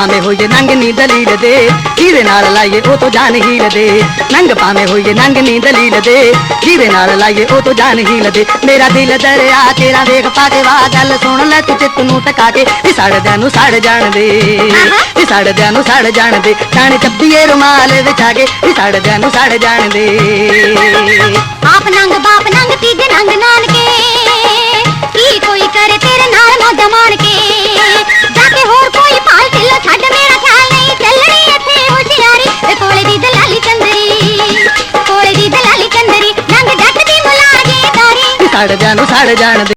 ਹੋਈਏ ਨੰਗ ਨੀ ਦਲੀਲ ਦੇ ਜਿਹਦੇ ਨਾਲ ਲਾਈਏ ਉਹ ਤੋਂ ਜਾਨ ਹੀਲ ਦੇ। ਨੰਗ ਭਾਵੇਂ ਹੋਈਏ ਨੰਗ ਨੀ ਦਲੀਲ ਦੇ ਜਿਹਦੇ ਨਾਲ ਲਾਈਏ ਉਹ ਤੋਂ ਜਾਨ ਹੀਲ ਦੇ। ਮੇਰਾ ਦਿਲ ਦਰਿਆ, ਤੇਰਾ ਵੇਖ ਪਾ ਕੇ ਵਾ ਗੱਲ ਸੁਣ ਲੈ ਤੂੰ ਚਿੱਤ ਨੂੰ ਟਕਾ ਕੇ। ਵੀ ਸੜਦਿਆਂ ਨੂੰ ਸੜ ਜਾਣ ਦੇ ਵੀ ਸੜਦਿਆਂ ਨੂੰ ਸੜ ਜਾਣ ਦੇ। ਜਾਣ ਚੱਪੀਏ ਰੁਮਾਲ ਵਿਛਾ ਕੇ ਵੀ ਸੜਦਿਆਂ ਨੂੰ ਸੜ ਜਾਣ ਦੇ। ਆਪ ਕੋਲੇ ਦੀ ਦਲਾਲੀ ਚੰਦਰੀ ਨੰਗ ਜੱਟ ਦੀ ਮੁਲਾਜ਼ੀਦਾਰੀ ਵੀ ਸੜਦਿਆਂ ਨੂੰ ਸੜ ਜਾਣ ਦੇ